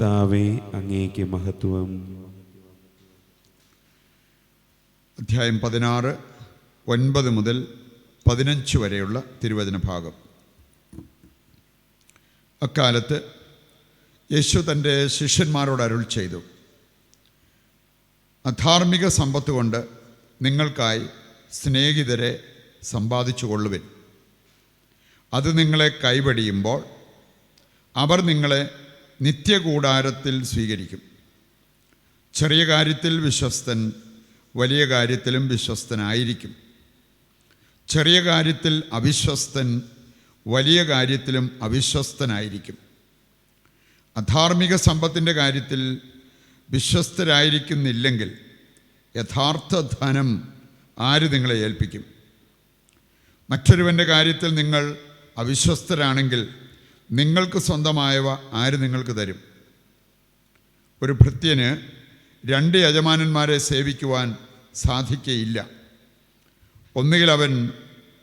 കർത്താവെ അങ്ങേക്ക് മഹത്വം. അധ്യായം പതിനാറ് ഒൻപത് മുതൽ പതിനഞ്ച് വരെയുള്ള തിരുവചന ഭാഗം. അക്കാലത്ത് യേശു തന്റെ ശിഷ്യന്മാരോട് അരുൾ ചെയ്തു അധാർമിക സമ്പത്ത് കൊണ്ട് നിങ്ങൾക്കായി സ്നേഹിതരെ സമ്പാദിച്ചു കൊള്ളുവിൻ. അത് നിങ്ങളെ കൈവടിയുമ്പോൾ അവർ നിങ്ങളെ നിത്യകൂടാരത്തിൽ സ്വീകരിക്കും. ചെറിയ കാര്യത്തിൽ വിശ്വസ്തൻ വലിയ കാര്യത്തിലും വിശ്വസ്തനായിരിക്കും. ചെറിയ കാര്യത്തിൽ അവിശ്വസ്തൻ വലിയ കാര്യത്തിലും അവിശ്വസ്തനായിരിക്കും. അധാർമിക സമ്പത്തിന്റെ കാര്യത്തിൽ വിശ്വസ്തരായിരിക്കുന്നില്ലെങ്കിൽ യഥാർത്ഥ ധനം ആര് നിങ്ങളെ ഏൽപ്പിക്കും? മറ്റൊരുവന്റെ കാര്യത്തിൽ നിങ്ങൾ അവിശ്വസ്തരാണെങ്കിൽ നിങ്ങൾക്ക് സ്വന്തമായവ ആര് നിങ്ങൾക്ക് തരും? ഒരു ഭൃത്യന് രണ്ട് യജമാനന്മാരെ സേവിക്കുവാൻ സാധിക്കയില്ല. ഒന്നുകിൽ അവൻ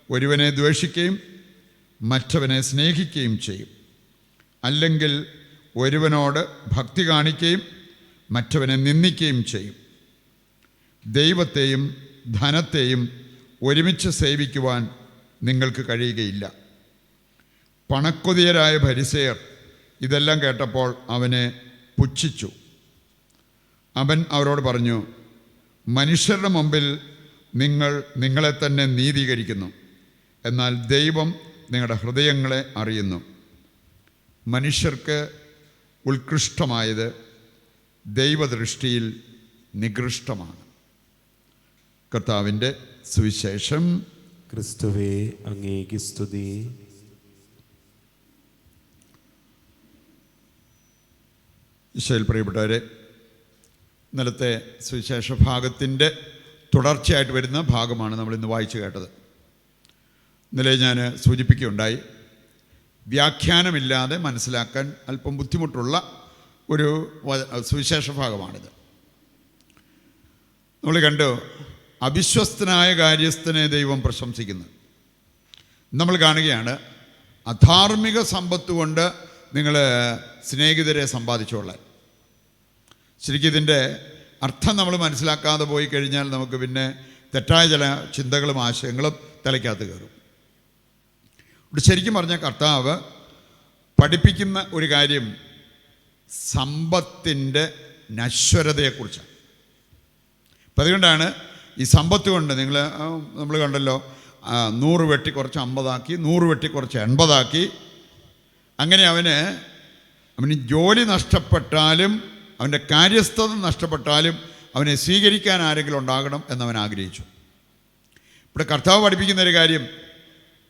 ഒരുവനെ ദ്വേഷിക്കുകയും മറ്റവനെ സ്നേഹിക്കുകയും ചെയ്യും. അല്ലെങ്കിൽ ഒരുവനോട് ഭക്തി കാണിക്കുകയും മറ്റവനെ നിന്ദിക്കുകയും ചെയ്യും. ദൈവത്തെയും ധനത്തെയും ഒരുമിച്ച് സേവിക്കുവാൻ നിങ്ങൾക്ക് കഴിയുകയില്ല. പണക്കൊതിയരായ ഭരിസയർ ഇതെല്ലാം കേട്ടപ്പോൾ അവനെ പുച്ഛിച്ചു. അവൻ അവരോട് പറഞ്ഞു മനുഷ്യരുടെ മുമ്പിൽ നിങ്ങൾ നിങ്ങളെ തന്നെ നീതീകരിക്കുന്നു. എന്നാൽ ദൈവം നിങ്ങളുടെ ഹൃദയങ്ങളെ അറിയുന്നു. മനുഷ്യർക്ക് ഉത്കൃഷ്ടമായത് ദൈവദൃഷ്ടിയിൽ നികൃഷ്ടമാണ്. കർത്താവിന്റെ സുവിശേഷം. ക്രിസ്തുവേ അങ്ങേക്ക് സ്തുതി. ഈശോയിൽ പ്രിയപ്പെട്ടവരെ ഇന്നലത്തെ സുവിശേഷ ഭാഗത്തിന്റെ തുടർച്ചയായിട്ട് വരുന്ന ഭാഗമാണ് നമ്മൾ ഇന്ന് വായിച്ചു കേട്ടത്. ഇന്നലെ ഞാൻ സൂചിപ്പിക്കുകയുണ്ടായി വ്യാഖ്യാനമില്ലാതെ മനസ്സിലാക്കാൻ അല്പം ബുദ്ധിമുട്ടുള്ള ഒരു സുവിശേഷ ഭാഗമാണിത്. നമ്മൾ കണ്ടു അവിശ്വസ്തനായ കാര്യസ്ഥനെ ദൈവം പ്രശംസിക്കുന്നു. നമ്മൾ കാണുകയാണ് അധാർമിക സമ്പത്ത് കൊണ്ട് നിങ്ങൾ സ്നേഹിതരെ സമ്പാദിച്ചോളാൻ ശരിക്കും ഇതിന്റെ അർത്ഥം നമ്മൾ മനസ്സിലാക്കാതെ പോയി കഴിഞ്ഞാൽ നമുക്ക് പിന്നെ തെറ്റായ ചില ചിന്തകളും ആശയങ്ങളും തലയ്ക്കകത്ത് കയറും. ഇവിടെ ശരിക്കും പറഞ്ഞ കർത്താവ് പഠിപ്പിക്കുന്ന ഒരു കാര്യം സമ്പത്തിന്റെ നശ്വരതയെക്കുറിച്ചാണ്. അപ്പം അതുകൊണ്ടാണ് ഈ സമ്പത്ത് കൊണ്ട് നിങ്ങൾ നമ്മൾ കണ്ടല്ലോ നൂറ് വെട്ടി കുറച്ച് അമ്പതാക്കി നൂറ് വെട്ടി കുറച്ച് എൺപതാക്കി. അങ്ങനെ അവന് അവന് ജോലി നഷ്ടപ്പെട്ടാലും അവന്റെ കാര്യസ്ഥത നഷ്ടപ്പെട്ടാലും അവനെ സ്വീകരിക്കാൻ ആരെങ്കിലും ഉണ്ടാകണം എന്നവൻ ആഗ്രഹിച്ചു. ഇവിടെ കർത്താവ് പഠിപ്പിക്കുന്ന ഒരു കാര്യം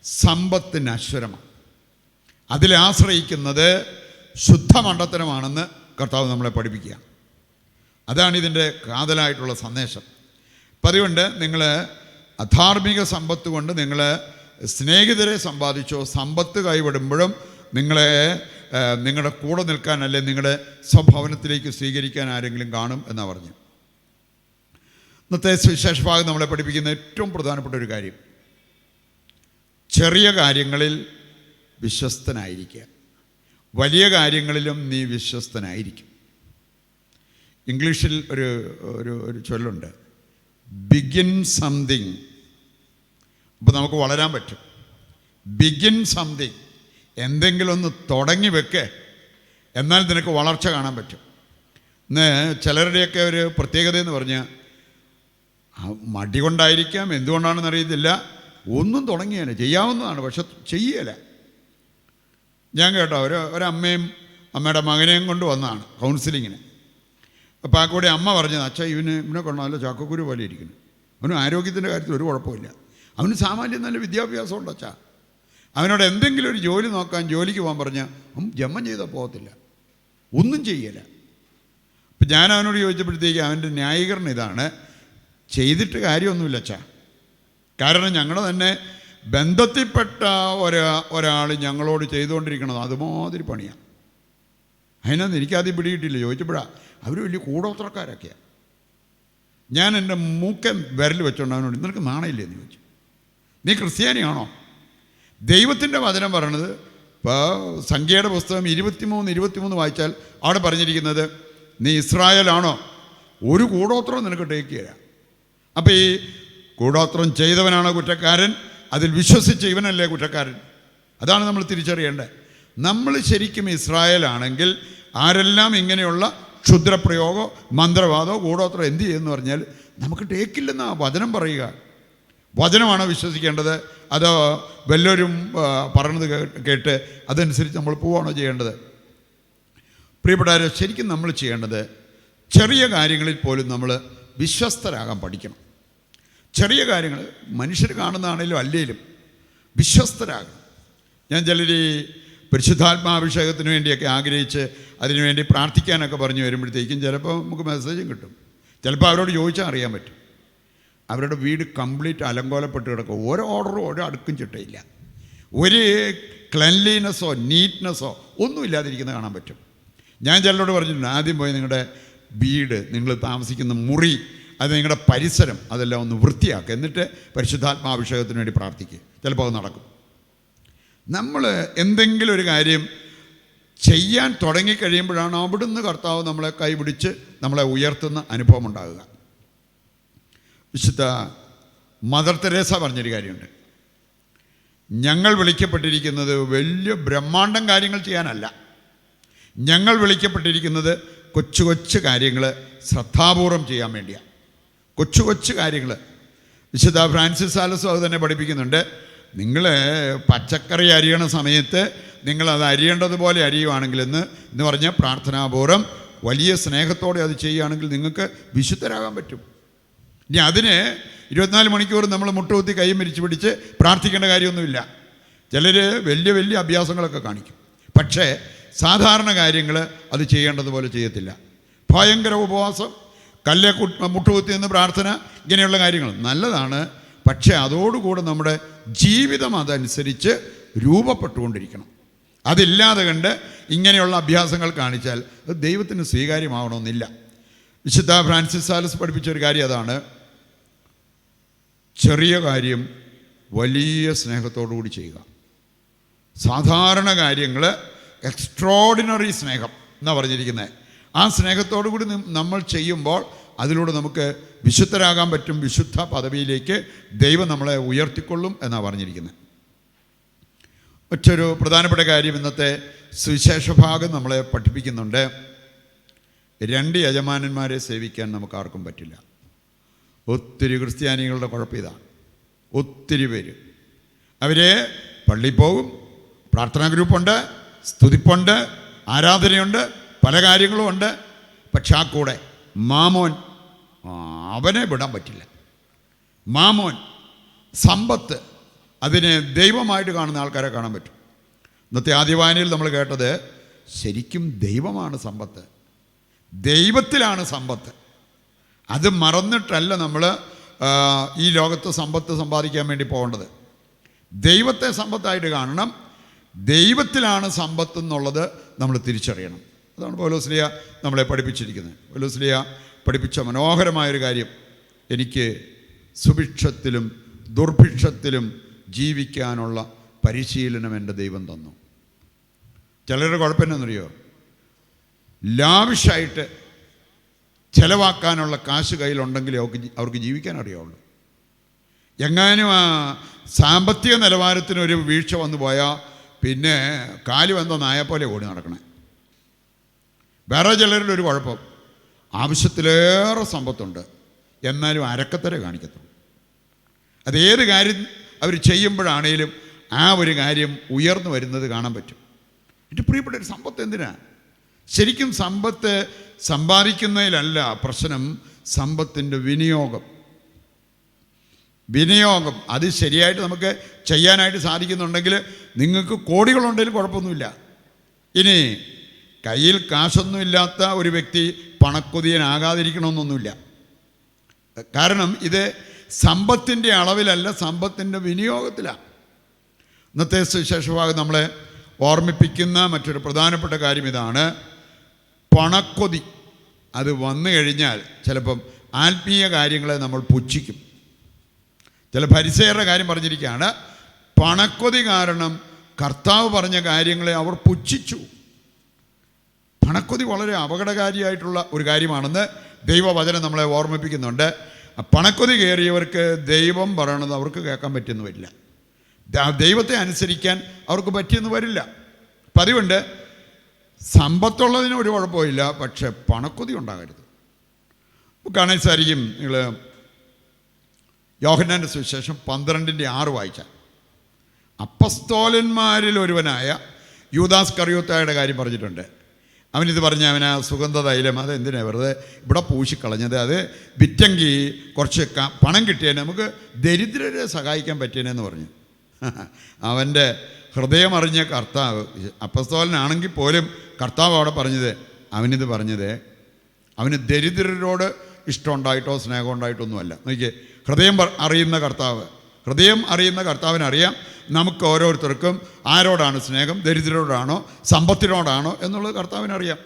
സമ്പത്തിന് അശ്വരമാണ്. അതിൽ ആശ്രയിക്കുന്നത് ശുദ്ധമണ്ഡത്തരമാണെന്ന് കർത്താവ് നമ്മളെ പഠിപ്പിക്കുക. അതാണ് ഇതിന്റെ കാതലായിട്ടുള്ള സന്ദേശം. അപ്പം അതുകൊണ്ട് നിങ്ങൾ അധാർമിക സമ്പത്ത് കൊണ്ട് നിങ്ങൾ സ്നേഹിതരെ സമ്പാദിച്ചോ സമ്പത്ത് കൈവിടുമ്പോഴും നിങ്ങളെ നിങ്ങളുടെ കൂടെ നിൽക്കാൻ അല്ലെ നിങ്ങളുടെ സ്വഭവനത്തിലേക്ക് സ്വീകരിക്കാൻ ആരെങ്കിലും കാണും എന്നാണ് പറഞ്ഞു. ഇന്നത്തെ സുവിശേഷ ഭാഗം നമ്മളെ പഠിപ്പിക്കുന്ന ഏറ്റവും പ്രധാനപ്പെട്ട ഒരു കാര്യം. ചെറിയ കാര്യങ്ങളിൽ വിശ്വസ്തനായിരിക്കുക. വലിയ കാര്യങ്ങളിലും നീ വിശ്വസ്തനായിരിക്കും. ഇംഗ്ലീഷിൽ ഒരു ഒരു ഒരു ചൊല്ലുണ്ട്. ബിഗിൻ സംതിങ് അപ്പോൾ നമുക്ക് വളരാൻ പറ്റും. ബിഗിൻ സംതിങ് എന്തെങ്കിലും ഒന്ന് തുടങ്ങി വെക്ക്. എന്നാൽ നിനക്ക് വളർച്ച കാണാൻ പറ്റും. ഇന്ന് ചിലരുടെയൊക്കെ ഒരു പ്രത്യേകത എന്ന് പറഞ്ഞാൽ മടി കൊണ്ടായിരിക്കാം എന്തുകൊണ്ടാണെന്ന് അറിയത്തില്ല. ഒന്നും തുടങ്ങിയല്ല ചെയ്യാവുന്നതാണ് പക്ഷെ ചെയ്യല. ഞാൻ കേട്ടോ ഒരു ഒരമ്മയും അമ്മയുടെ മകനെയും കൊണ്ട് വന്നതാണ് കൗൺസിലിങ്ങിന്. അപ്പോൾ ആ കൂടെ അമ്മ പറഞ്ഞത് അച്ഛാ ഇവന് ഇവനെ കൊണ്ടാണല്ലോ ചാക്കക്കുരു പോലെ ഇരിക്കുന്നു. അവന് ആരോഗ്യത്തിന്റെ കാര്യത്തിൽ ഒരു കുഴപ്പമില്ല. അവന് സാമാന്യം നല്ല വിദ്യാഭ്യാസമുണ്ട് അച്ഛാ. അവനോട് എന്തെങ്കിലും ഒരു ജോലി നോക്കാൻ ജോലിക്ക് പോകാൻ പറഞ്ഞാൽ ജമ്മം ചെയ്താൽ പോകത്തില്ല. ഒന്നും ചെയ്യല. അപ്പം ഞാൻ അവനോട് ചോദിച്ചപ്പോഴത്തേക്ക് അവന്റെ ന്യായീകരണം ഇതാണ്. ചെയ്തിട്ട് കാര്യമൊന്നുമില്ല അച്ഛാ. കാരണം ഞങ്ങൾ തന്നെ ബന്ധത്തിൽപ്പെട്ട ഒരാ ഒരാൾ ഞങ്ങളോട് ചെയ്തുകൊണ്ടിരിക്കണത് അതുമാതിരി പണിയാണ് അതിനൊന്നും എനിക്കാദ്യം പിടിയിട്ടില്ല ചോദിച്ചപ്പോഴാ അവർ വലിയ കൂടോത്രക്കാരൊക്കെയാണ് ഞാൻ എന്റെ മൂക്കൻ വിരൽ വെച്ചോണ്ട് അവനോട് നിനക്ക് നാണയില്ലേ? എന്ന് ചോദിച്ചു. നീ ക്രിസ്ത്യാനിയാണോ? ദൈവത്തിന്റെ വചനം പറയണത് ഇപ്പോൾ സംഖ്യയുടെ പുസ്തകം ഇരുപത്തിമൂന്ന് ഇരുപത്തിമൂന്ന് വായിച്ചാൽ അവിടെ പറഞ്ഞിരിക്കുന്നത് നീ ഇസ്രായേലാണോ? ഒരു കൂടോത്രം നിനക്ക് ടേക്ക് ചെയ്യാം. അപ്പം ഈ കൂടോത്രം ചെയ്തവനാണോ കുറ്റക്കാരൻ? അതിൽ വിശ്വസിച്ച ഇവനല്ലേ കുറ്റക്കാരൻ? അതാണ് നമ്മൾ തിരിച്ചറിയേണ്ടത്. നമ്മൾ ശരിക്കും ഇസ്രായേലാണെങ്കിൽ ആരെല്ലാം ഇങ്ങനെയുള്ള ക്ഷുദ്രപ്രയോഗോ മന്ത്രവാദോ കൂടോത്രം എന്ത് ചെയ്യുമെന്ന് പറഞ്ഞാൽ നമുക്ക് ടേക്കില്ലെന്നാണ് വചനം പറയുക. വചനമാണോ വിശ്വസിക്കേണ്ടത്? അതോ വല്ലവരും പറഞ്ഞത് കേട്ട് അതനുസരിച്ച് നമ്മൾ പോവുകയാണോ ചെയ്യേണ്ടത്? പ്രിയപ്പെട്ടവരെ ശരിക്കും നമ്മൾ ചെയ്യേണ്ടത് ചെറിയ കാര്യങ്ങളിൽ പോലും നമ്മൾ വിശ്വസ്തരാകാൻ പഠിക്കണം. ചെറിയ കാര്യങ്ങൾ മനുഷ്യർ കാണുന്നതാണേലും അല്ലേലും വിശ്വസ്തരാകണം. ഞാൻ ചിലർ ഈ പരിശുദ്ധാത്മാഭിഷേകത്തിന് വേണ്ടിയൊക്കെ ആഗ്രഹിച്ച് അതിനുവേണ്ടി പ്രാർത്ഥിക്കാനൊക്കെ പറഞ്ഞു വരുമ്പോഴത്തേക്കും ചിലപ്പോൾ നമുക്ക് മെസ്സേജും കിട്ടും. ചിലപ്പോൾ അവരോട് ചോദിച്ചാൽ അറിയാൻ പറ്റും. അവരുടെ വീട് കംപ്ലീറ്റ് അലങ്കോലപ്പെട്ട് കിടക്കും. ഒരു ഓർഡറും ഒരു അടുക്കും ചിട്ടയില്ല. ഒരു ക്ലെൻലിനെസ്സോ നീറ്റ്നെസ്സോ ഒന്നും ഇല്ലാതിരിക്കുന്നത് കാണാൻ പറ്റും. ഞാൻ ചിലരോട് പറഞ്ഞിട്ടുണ്ട് ആദ്യം പോയി നിങ്ങളുടെ വീട് നിങ്ങൾ താമസിക്കുന്ന മുറി അത് നിങ്ങളുടെ പരിസരം അതെല്ലാം ഒന്ന് വൃത്തിയാക്കുക എന്നിട്ട് പരിശുദ്ധാത്മാഭിഷേകത്തിന് വേണ്ടി പ്രാർത്ഥിക്കുക ചിലപ്പോൾ അത് നടക്കും. നമ്മൾ എന്തെങ്കിലും ഒരു കാര്യം ചെയ്യാൻ തുടങ്ങിക്കഴിയുമ്പോഴാണ് അവിടുന്ന് കർത്താവ് നമ്മളെ കൈപിടിച്ച് നമ്മളെ ഉയർത്തുന്ന അനുഭവം ഉണ്ടാകുക. വിശുദ്ധ മദർ തെരേസ പറഞ്ഞൊരു കാര്യമുണ്ട്. ഞങ്ങൾ വിളിക്കപ്പെട്ടിരിക്കുന്നത് വലിയ ബ്രഹ്മാണ്ടം കാര്യങ്ങൾ ചെയ്യാനല്ല. ഞങ്ങൾ വിളിക്കപ്പെട്ടിരിക്കുന്നത് കൊച്ചു കൊച്ചു കാര്യങ്ങൾ ശ്രദ്ധാപൂർവം ചെയ്യാൻ വേണ്ടിയാണ് കൊച്ചു കൊച്ചു കാര്യങ്ങൾ. വിശുദ്ധ ഫ്രാൻസിസ് ആലസും അത് തന്നെ പഠിപ്പിക്കുന്നുണ്ട്. നിങ്ങൾ പച്ചക്കറി അരിയണ സമയത്ത് നിങ്ങളത് അരിയേണ്ടതുപോലെ അരിയുവാണെങ്കിൽ എന്ന് പറഞ്ഞാൽ പ്രാർത്ഥനാപൂർവം വലിയ സ്നേഹത്തോടെ അത് ചെയ്യുകയാണെങ്കിൽ നിങ്ങൾക്ക് വിശുദ്ധരാകാൻ പറ്റും. ഇനി അതിന് ഇരുപത്തിനാല് മണിക്കൂർ നമ്മൾ മുട്ടുകുത്തി കൈ മരിച്ചു പിടിച്ച് പ്രാർത്ഥിക്കേണ്ട കാര്യമൊന്നുമില്ല. ചിലർ വലിയ വലിയ അഭ്യാസങ്ങളൊക്കെ കാണിക്കും. പക്ഷേ സാധാരണ കാര്യങ്ങൾ അത് ചെയ്യേണ്ടതുപോലെ ചെയ്യത്തില്ല. ഭയങ്കര ഉപവാസം കല്ലെ മുട്ടുകുത്തി നിന്ന് പ്രാർത്ഥന ഇങ്ങനെയുള്ള കാര്യങ്ങൾ. നല്ലതാണ്. പക്ഷേ അതോടുകൂടെ നമ്മുടെ ജീവിതം അതനുസരിച്ച് രൂപപ്പെട്ടുകൊണ്ടിരിക്കണം. അതില്ലാതെ കണ്ട് ഇങ്ങനെയുള്ള അഭ്യാസങ്ങൾ കാണിച്ചാൽ അത് ദൈവത്തിന് സ്വീകാര്യമാവണമെന്നില്ല. വിശുദ്ധ ഫ്രാൻസിസ് സാലസ് പഠിപ്പിച്ച ഒരു കാര്യം അതാണ്. ചെറിയ കാര്യം വലിയ സ്നേഹത്തോടുകൂടി ചെയ്യുക. സാധാരണ കാര്യങ്ങൾ എക്സ്ട്രോഡിനറി സ്നേഹം എന്നാ പറഞ്ഞിരിക്കുന്നത് ആ സ്നേഹത്തോടു കൂടി നമ്മൾ ചെയ്യുമ്പോൾ അതിലൂടെ നമുക്ക് വിശുദ്ധരാകാൻ പറ്റും വിശുദ്ധ പദവിയിലേക്ക് ദൈവം നമ്മളെ ഉയർത്തിക്കൊള്ളും എന്നാണ് പറഞ്ഞിരിക്കുന്നത് മറ്റൊരു പ്രധാനപ്പെട്ട കാര്യം ഇന്നത്തെ സുവിശേഷ ഭാഗം നമ്മളെ പഠിപ്പിക്കുന്നുണ്ട്. രണ്ട് യജമാനന്മാരെ സേവിക്കാൻ നമുക്ക് ആർക്കും പറ്റില്ല. ഒത്തിരി ക്രിസ്ത്യാനികളുടെ കുഴപ്പം ഇതാണ് ഒത്തിരി പേര്. അവർ പള്ളി പോകും പ്രാർത്ഥനാ ഗ്രൂപ്പുണ്ട് സ്തുതിപ്പുണ്ട് ആരാധനയുണ്ട് പല കാര്യങ്ങളും ഉണ്ട് പക്ഷെ ആ കൂടെ മാമോൻ അവനെ വിടാൻ പറ്റില്ല. മാമോൻ സമ്പത്ത് അതിനെ ദൈവമായിട്ട് കാണുന്ന ആൾക്കാരെ കാണാൻ പറ്റും. ഇന്നത്തെ ആദ്യവായനയിൽ നമ്മൾ കേട്ടത് ശരിക്കും ദൈവമാണ് സമ്പത്ത്. ദൈവത്തിലാണ് സമ്പത്ത്. അത് മറന്നിട്ടല്ല നമ്മൾ ഈ ലോകത്ത് സമ്പത്ത് സമ്പാദിക്കാൻ വേണ്ടി പോകേണ്ടത്. ദൈവത്തെ സമ്പത്തായിട്ട് കാണണം. ദൈവത്തിലാണ് സമ്പത്ത് എന്നുള്ളത് നമ്മൾ തിരിച്ചറിയണം. അതാണ് പൗലോസ്ലിയ നമ്മളെ പഠിപ്പിച്ചിരിക്കുന്നത്. പൗലോസ്ലിയ പഠിപ്പിച്ച മനോഹരമായൊരു കാര്യം. എനിക്ക് സുഭിക്ഷത്തിലും ദുർഭിക്ഷത്തിലും ജീവിക്കാനുള്ള പരിശീലനം എന്റെ ദൈവം തന്നു. ചിലരുടെ കുഴപ്പമെന്നറിയോ? ലാവിഷായിട്ട് ചെലവാക്കാനുള്ള കാശ് കയ്യിലുണ്ടെങ്കിൽ അവർക്ക് അവർക്ക് ജീവിക്കാൻ അറിയാവുള്ളൂ. എങ്ങാനും ആ സാമ്പത്തിക നിലവാരത്തിന് ഒരു വീഴ്ച വന്നു പോയാൽ പിന്നെ കാൽ വന്ന നായ പോലെ ഓടി നടക്കണേ. വേറെ ചിലരുടെ ഒരു കുഴപ്പം. ആവശ്യത്തിലേറെ സമ്പത്തുണ്ട്. എന്നാലും അരക്കത്തര കാണിക്കത്തുള്ളൂ. അതേത് കാര്യം അവർ ചെയ്യുമ്പോഴാണേലും ആ ഒരു കാര്യം ഉയർന്നു വരുന്നത് കാണാൻ പറ്റും. എന്റെ പ്രിയപ്പെട്ട ഒരു സമ്പത്ത് എന്തിനാ? ശരിക്കും സമ്പത്ത് സമ്പാദിക്കുന്നതിലല്ല പ്രശ്നം സമ്പത്തിന്റെ വിനിയോഗം. വിനിയോഗം. അത് ശരിയായിട്ട് നമുക്ക് ചെയ്യാനായിട്ട് സാധിക്കുന്നുണ്ടെങ്കിൽ നിങ്ങൾക്ക് കോടികളുണ്ടെങ്കിലും കുഴപ്പമൊന്നുമില്ല. ഇനി കയ്യിൽ കാശൊന്നുമില്ലാത്ത ഒരു വ്യക്തി പണക്കൊതിയനാകാതിരിക്കണമെന്നൊന്നുമില്ല. കാരണം ഇത് സമ്പത്തിന്റെ അളവിലല്ല സമ്പത്തിന്റെ വിനിയോഗത്തിലാണ്. ഇന്നത്തെ സുവിശേഷഭാഗം നമ്മളെ ഓർമ്മിപ്പിക്കുന്ന മറ്റൊരു പ്രധാനപ്പെട്ട കാര്യം ഇതാണ്. പണക്കൊതി. അത് വന്നു കഴിഞ്ഞാൽ ചിലപ്പം ആത്മീയ കാര്യങ്ങളെ നമ്മൾ പുച്ഛിക്കും. ചില പരിസയരുടെ കാര്യം പറഞ്ഞിരിക്കുകയാണ് പണക്കൊതി കാരണം കർത്താവ് പറഞ്ഞ കാര്യങ്ങളെ അവർ പുച്ഛിച്ചു. പണക്കൊതി വളരെ അപകടകാരിയായിട്ടുള്ള ഒരു കാര്യമാണെന്ന് ദൈവവചനം നമ്മളെ ഓർമ്മിപ്പിക്കുന്നുണ്ട്. പണക്കൊതി കയറിയവർക്ക് ദൈവം പറയണത് അവർക്ക് കേൾക്കാൻ പറ്റിയെന്ന് വരില്ല. ദൈവത്തെ അനുസരിക്കാൻ അവർക്ക് പറ്റിയെന്ന് വരില്ല. അപ്പം അതുകൊണ്ട് സമ്പത്തുള്ളതിന് ഒരു കുഴപ്പമില്ല പക്ഷെ പണക്കൊതി ഉണ്ടാകരുത്. കാണാൻ സാധിക്കും നിങ്ങൾ യോഹന്നാന്റെ സുവിശേഷം പന്ത്രണ്ടിന്റെ ആറ് വായിച്ചാൽ അപ്പസ്തോലന്മാരിൽ ഒരുവനായ യൂദാസ് കറിയോത്തായുടെ കാര്യം പറഞ്ഞിട്ടുണ്ട്. അവനിത് പറഞ്ഞ അവൻ ആ സുഗന്ധ തൈലം അത് എന്തിനാ വെറുതെ ഇവിടെ പൂശിക്കളഞ്ഞത്? അത് വിറ്റെങ്കിൽ കുറച്ച് പണം കിട്ടിയേനെ നമുക്ക് ദരിദ്രരെ സഹായിക്കാൻ പറ്റിയേനെന്ന് പറഞ്ഞു. അവന്റെ ഹൃദയമറിഞ്ഞ കർത്താവ് അപ്പസ്തോലനാണെങ്കിൽ പോലും കർത്താവ് അവിടെ പറഞ്ഞത് അവനിത് പറഞ്ഞത് അവന് ദരിദ്രരോട് ഇഷ്ടമുണ്ടായിട്ടോ സ്നേഹം ഉണ്ടായിട്ടോ ഒന്നുമല്ല നോക്കിയേ ഹൃദയം അറിയുന്ന കർത്താവ് ഹൃദയം അറിയുന്ന കർത്താവിനറിയാം നമുക്ക് ഓരോരുത്തർക്കും ആരോടാണ് സ്നേഹം ദരിദ്രരോടാണോ സമ്പത്തിനോടാണോ എന്നുള്ളത് കർത്താവിനറിയാം.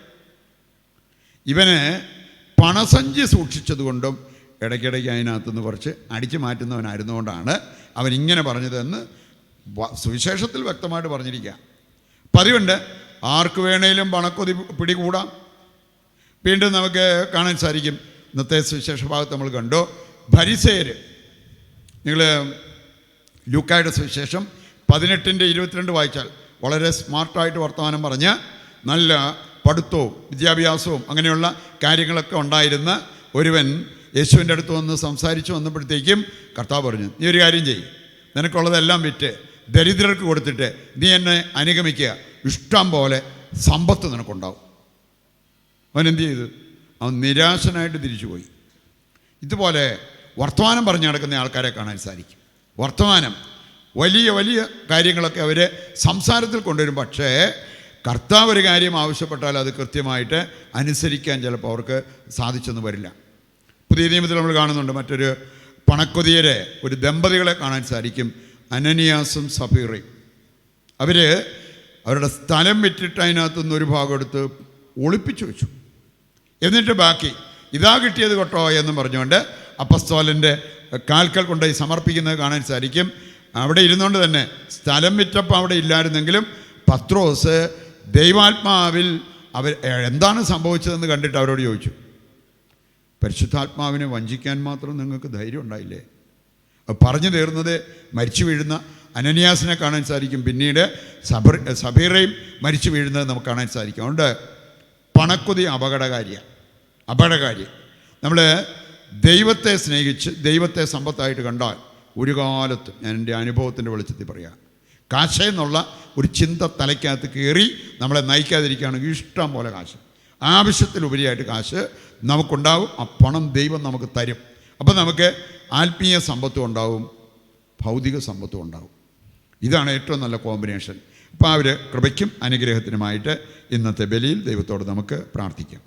ഇവന് പണസഞ്ചി സൂക്ഷിച്ചതുകൊണ്ടും ഇടയ്ക്കിടയ്ക്ക് അതിനകത്തുനിന്ന് കുറച്ച് അടിച്ചു മാറ്റുന്നവനായിരുന്നുകൊണ്ടാണ് അവൻ ഇങ്ങനെ പറഞ്ഞതെന്ന് സുവിശേഷത്തിൽ വ്യക്തമായിട്ട് പറഞ്ഞിരിക്കുക. അപ്പം അതുകൊണ്ട് ആർക്ക് വേണേലും പണക്കൊതി പിടികൂടാം. വീണ്ടും നമുക്ക് കാണാൻ സാധിക്കും. ഇന്നത്തെ സുവിശേഷ ഭാഗത്ത് നമ്മൾ കണ്ടു. ഭരിസേര്. നിങ്ങൾ ലൂക്കായുടെ സുവിശേഷം പതിനെട്ടിന്റെ ഇരുപത്തിരണ്ട് വായിച്ചാൽ വളരെ സ്മാർട്ടായിട്ട് വർത്തമാനം പറഞ്ഞ് നല്ല പഠിത്തവും വിദ്യാഭ്യാസവും അങ്ങനെയുള്ള കാര്യങ്ങളൊക്കെ ഉണ്ടായിരുന്ന ഒരുവൻ യേശുവിന്റെ അടുത്ത് വന്ന് സംസാരിച്ചു വന്നപ്പോഴത്തേക്കും കർത്താവ് പറഞ്ഞു നീ ഒരു കാര്യം ചെയ്യും. നിനക്കുള്ളതെല്ലാം വിറ്റ് ദരിദ്രർക്ക് കൊടുത്തിട്ട് നീ എന്നെ അനുഗമിക്കുക. ഇഷ്ടം പോലെ സമ്പത്ത് നിനക്കുണ്ടാവും. അവൻ എന്ത് ചെയ്തു? അവൻ നിരാശനായിട്ട് തിരിച്ചുപോയി ഇതുപോലെ വർത്തമാനം പറഞ്ഞു നടക്കുന്ന ആൾക്കാരെ കാണാൻ സാധിക്കും. വർത്തമാനം വലിയ വലിയ കാര്യങ്ങളൊക്കെ അവർ സംസാരത്തിൽ കൊണ്ടുവരും. പക്ഷേ കർത്താവ് ഒരു കാര്യം ആവശ്യപ്പെട്ടാൽ അത് കൃത്യമായിട്ട് അനുസരിക്കാൻ ചിലപ്പോൾ അവർക്ക് സാധിച്ചെന്ന് വരില്ല. പുതിയ നിയമത്തിൽ നമ്മൾ കാണുന്നുണ്ട് മറ്റൊരു പണക്കൊതിയരെ ഒരു ദമ്പതികളെ കാണാൻ സാധിക്കും. അനനിയാസും സഫീറയും അവർ അവരുടെ സ്ഥലം വിറ്റിട്ട് അതിനകത്തുനിന്ന് ഒരു ഭാഗം എടുത്ത് ഒളിപ്പിച്ചു വെച്ചു. എന്നിട്ട് ബാക്കി ഇതാ കിട്ടിയത് കേട്ടോ എന്ന് പറഞ്ഞുകൊണ്ട് അപ്പസ്തോലന്റെ കാൽക്കൽ കൊണ്ടുപോയി സമർപ്പിക്കുന്നത് കാണാൻ സാധിക്കും. അവിടെ ഇരുന്നുകൊണ്ട് തന്നെ സ്ഥലം വിറ്റപ്പോൾ അവിടെ ഇല്ലായിരുന്നെങ്കിലും പത്രോസ് ദൈവാത്മാവിൽ അവർ എന്താണ് സംഭവിച്ചതെന്ന് കണ്ടിട്ട് അവരോട് ചോദിച്ചു. പരിശുദ്ധാത്മാവിനെ വഞ്ചിക്കാൻ മാത്രം നിങ്ങൾക്ക് ധൈര്യം ഉണ്ടായില്ലേ? പറഞ്ഞു തീർന്നത് മരിച്ചു വീഴുന്ന അനന്യാസിനെ കാണാൻ സാധിക്കും. പിന്നീട് സബർ സബീറയും മരിച്ചു വീഴുന്നത് നമുക്ക് കാണാൻ സാധിക്കും. അതുകൊണ്ട് പണക്കൊതി അപകടകാരിയാണ് അപകടകാരി. നമ്മൾ ദൈവത്തെ സ്നേഹിച്ച് ദൈവത്തെ സമ്പത്തായിട്ട് കണ്ടാൽ ഒരു കാലത്ത് ഞാൻ എന്റെ അനുഭവത്തിന്റെ വെളിച്ചത്തിൽ പറയാം കാശ എന്നുള്ള ഒരു ചിന്ത തലയ്ക്കകത്ത് കയറി നമ്മളെ നയിക്കാതിരിക്കുകയാണെങ്കിൽ ഇഷ്ടം പോലെ കാശ്. ആവശ്യത്തിലുപരിയായിട്ട് കാശ് നമുക്കുണ്ടാവും ആ പണം ദൈവം നമുക്ക് തരും. അപ്പം നമുക്ക് ആത്മീയ സമ്പത്തും ഉണ്ടാവും ഭൗതിക സമ്പത്തും ഉണ്ടാവും. ഇതാണ് ഏറ്റവും നല്ല കോമ്പിനേഷൻ. അപ്പോൾ അവർ കൃപയ്ക്കും അനുഗ്രഹത്തിനുമായിട്ട് ഇന്നത്തെ ബലിയിൽ ദൈവത്തോട് നമുക്ക് പ്രാർത്ഥിക്കാം.